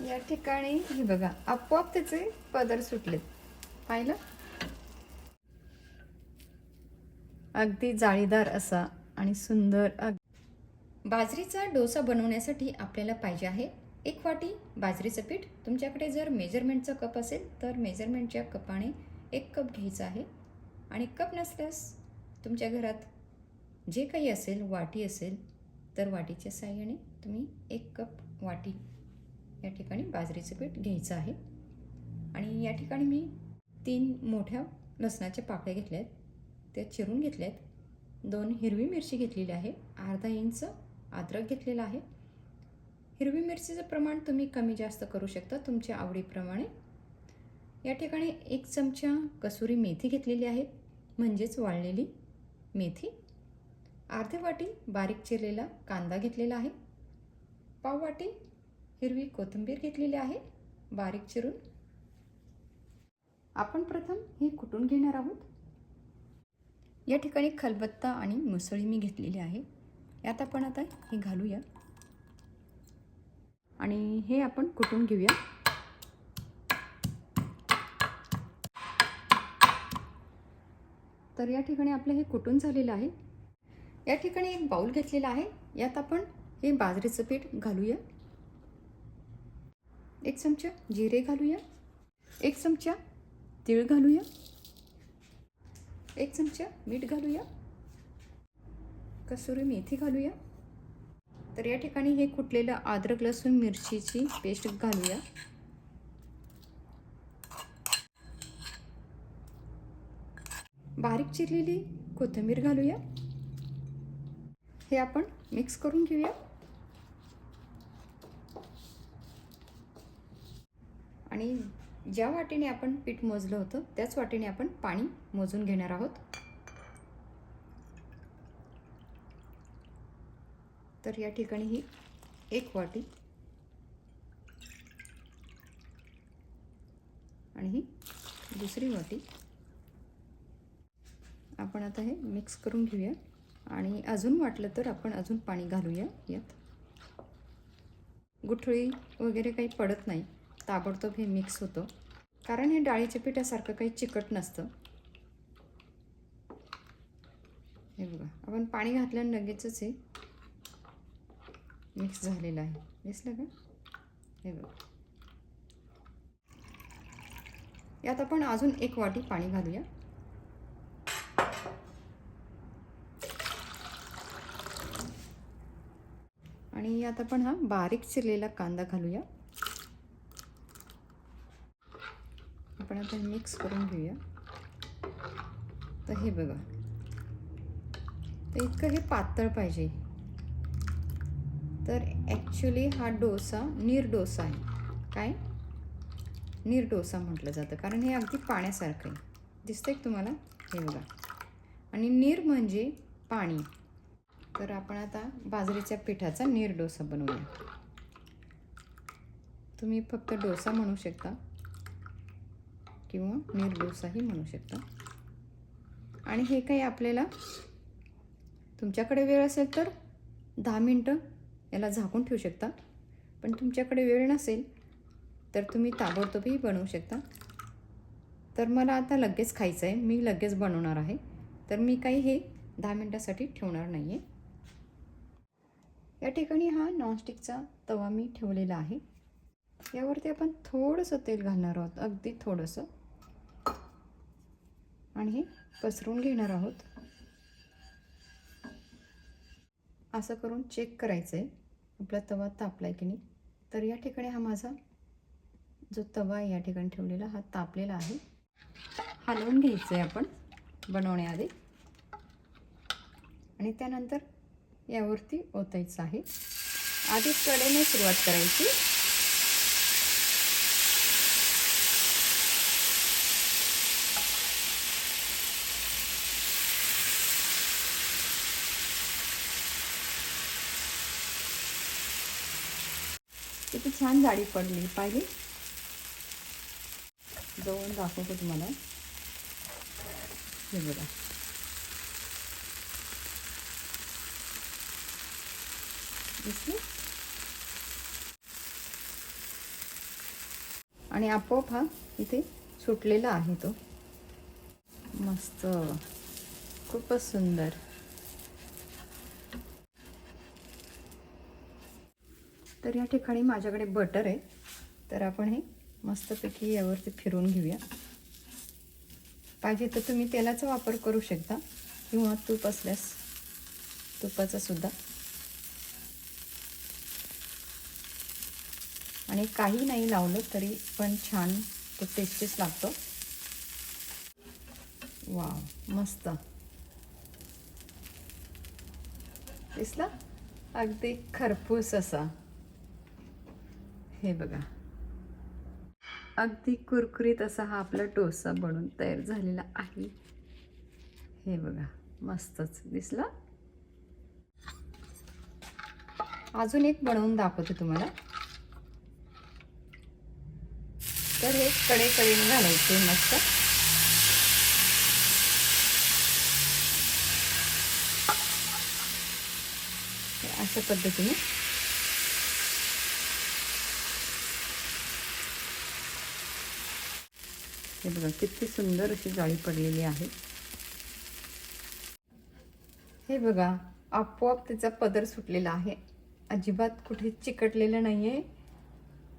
या ठिकाणी हे बघा आपोआप त्याचे पदर सुटलेत. पाहिलं? अगदी जाळीदार असा आणि सुंदर अग बाजरीचा डोसा बनवण्यासाठी आपल्याला पाहिजे आहे एक वाटी बाजरीचं पीठ. तुमच्याकडे जर मेजरमेंटचा कप असेल तर मेजरमेंटच्या कपाने एक कप घ्यायचा आहे. आणि कप नसल्यास तुमच्या घरात जे काही असेल वाटी असेल तर वाटीच्या साह्याने तुम्ही एक कप वाटी या ठिकाणी बाजरीचं पीठ घ्यायचं आहे. आणि या ठिकाणी मी तीन मोठ्या लसणाच्या पाकळ्या घेतल्या आहेत त्या चिरून घेतल्या आहेत दोन हिरवी मिरची घेतलेली आहे. अर्धा इंच अद्रक घेतलेला आहे. हिरवी मिरचीचं प्रमाण तुम्ही कमी जास्त करू शकता तुमच्या आवडीप्रमाणे. या ठिकाणी एक चमचा कसुरी मेथी घेतलेली आहे. म्हणजेच वाळलेली मेथी. अर्धे वाटी बारीक चिरलेला कांदा घेतलेला आहे. पाव वाटी हिरवी कोथिंबीर घेतलेली आहे. बारीक चिरून. आपण प्रथम हे कुटून घेणार आहोत. या ठिकाणी खलबत्ता आणि मुसळी मी घेतलेली आहे. यात आपण आता हे घालूया. आणि हे आपण कुटून घेऊया. तर या ठिकाणी आपलं हे कुटून झालेलं आहे. या ठिकाणी एक बाऊल घेतलेला आहे. यात आपण हे बाजरीचं पीठ घालूया. एक चमचा जिरे घालूया. एक चमचा तीळ घालूया. एक चमचा मीठ घालूया. कसुरी मेथी घालूया. तर या ठिकाणी हे कुटलेलं अद्रक लसूण मिरचीची पेस्ट घालूया. बारीक चिरलेली कोथिंबीर घालूया. हे आपण मिक्स करून घेऊया. आणि ज्या वाटीने आपण पीठ मोजलं होतं त्याच वाटीने आपण पाणी मोजून घेणार आहोत. तर या ठिकाणी ही एक वाटी आणि ही दुसरी वाटी. आपण आता हे मिक्स करून घेऊया आणि अजून वाटलं तर आपण अजून पाणी घालूया यात. गुठळी वगैरे काही पडत नाही. ताबडतोब हे मिक्स होतं. कारण हे डाळीच्या पिठासारखं काही चिकट नसतं. हे बघा आपण पाणी घातल्यानं लगेचच हे मिक्स झालेलं आहे. दिसलं का? हे बघा. यात आपण अजून एक वाटी पाणी घालूया. आणि यात आपण हा बारीक चिरलेला कांदा घालूया. आपण आता मिक्स करून घेऊया. तर हे बघा. तर इतकं हे पातळ पाहिजे. तर ॲक्च्युली हा डोसा निरडोसा आहे. काय? निरडोसा म्हटलं जातं. कारण हे अगदी पाण्यासारखं आहे. दिसतंय तुम्हाला? हे बघा. आणि नीर म्हणजे पाणी. तर आपण आता बाजरीच्या पिठाचा निरडोसा बनवूया. तुम्ही फक्त डोसा म्हणू शकता. किंवा नीर म्हणू शकता. आणि हे काही आपल्याला तुमच्याकडे वेळ असेल तर दहा मिनटं याला झाकून ठेवू शकता. पण तुमच्याकडे वेळ नसेल तर तुम्ही ताबडतोबही बनवू शकता. तर मला आता लगेच खायचं आहे. मी लगेच बनवणार आहे. तर मी काही हे दहा मिनटासाठी ठेवणार नाही आहे या ठिकाणी हा नॉनस्टिकचा तवा मी ठेवलेला आहे. यावरती आपण थोडंसं तेल घालणार आहोत. अगदी थोडंसं. आणि हे पसरून घेणार आहोत. असं करून चेक करायचं आहे आपला तवा तापला आहे की नाही? तर या ठिकाणी हा माझा जो तवा आहे या ठिकाणी ठेवलेला हा तापलेला आहे. हलवून घ्यायचं आहे आपण बनवण्याआधी. आणि त्यानंतर यावरती ओतायचं आहे. आधी कडेने सुरुवात करायची किती छान जाळी पडली. पाहिली? जवळून दाखवतो तुम्हाला. हे बघा. दिसली? आणि आपोआप हा इथे सुटलेला आहे तो. मस्त. खूपच सुंदर. तर या ठिकाणी माझ्याकडे बटर आहे. तर आपण हे मस्तपैकी यावरती फिरून घेऊया. पाहिजे तर तुम्ही तेलाचा वापर करू शकता किंवा तूप असल्यास तुपाचा सुद्धा. आणि काही नाही लावलं तरी पण छान तो टेस्टीच लागतो. वाव मस्त. दिसला? अगदी खरपूस असा. हे बघा. अगदी कुरकुरीत असा हा आपला डोसा बनून तयार झालेला आहे. हे बघा मस्तच दिसला? अजून एक बनवून दाखवते तुम्हाला. तर हे कडे कडेने घालायचे मस्त. अशा पद्धतीने. हे बघा किती सुंदर अशी जाळी पडलेली आहे. हे बघा आपोआप त्याचा पदर सुटलेला आहे. अजिबात कुठे चिकटलेलं नाही आहे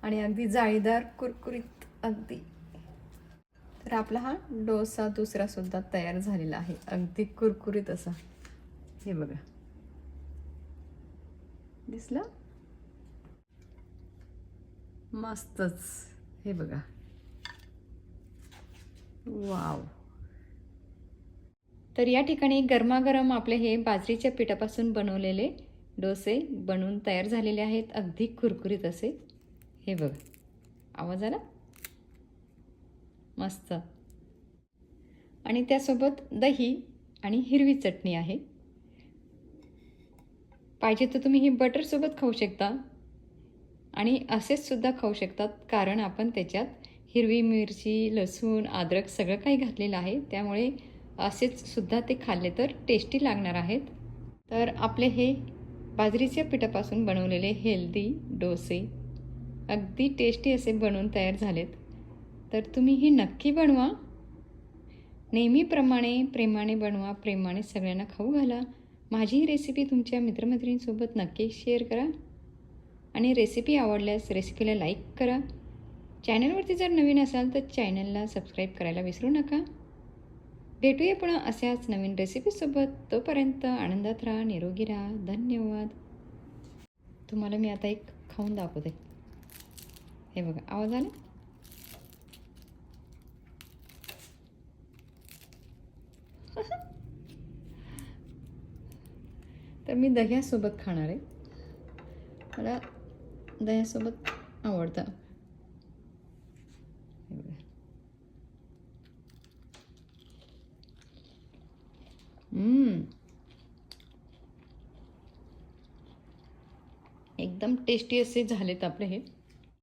आणि अगदी जाळीदार कुरकुरीत अगदी. तर आपला हा डोसा दुसरा सुद्धा तयार झालेला आहे. अगदी कुरकुरीत असा. हे बघा. दिसला? मस्तच. हे बघा. वाव. तर या ठिकाणी गरमागरम आपले हे बाजरीच्या पिठापासून बनवलेले डोसे बनवून तयार झालेले आहेत अगदी कुरकुरीत असे. हे बघ आवाज आला? मस्त. आणि त्यासोबत दही आणि हिरवी चटणी आहे. पाहिजे तर तुम्ही ही बटरसोबत खाऊ शकता आणि असेच सुद्धा खाऊ शकतात कारण आपण त्याच्यात हिरवी मिरची लसूण अद्रक सगळं काही घातलेलं आहे. त्यामुळे असेच सुद्धा ते खाल्ले तर टेस्टी लागणार आहेत. तर आपले हे बाजरीच्या पिठापासून बनवलेले हेल्दी डोसे अगदी टेस्टी असे बनवून तयार झालेत. तर तुम्ही ही नक्की बनवा. नेहमीप्रमाणे प्रेमाने बनवा प्रेमाने सगळ्यांना खाऊ घाला. माझी ही रेसिपी तुमच्या मित्रमैत्रिणींसोबत नक्की शेअर करा. आणि रेसिपी आवडल्यास रेसिपीला लाईक करा. चॅनलवरती जर नवीन असाल तर चॅनलला सबस्क्राईब करायला विसरू नका. भेटूया पुन्हा अशाच नवीन रेसिपीसोबत तोपर्यंत आनंदात राहा निरोगी राहा. धन्यवाद. तुम्हाला मी आता एक खाऊन दाखवते. हे बघा आवाज आला? तर मी दह्यासोबत खाणार आहे. मला दह्यासोबत आवडतं. हे एकदम टेस्टी असे झालेत आपले हे.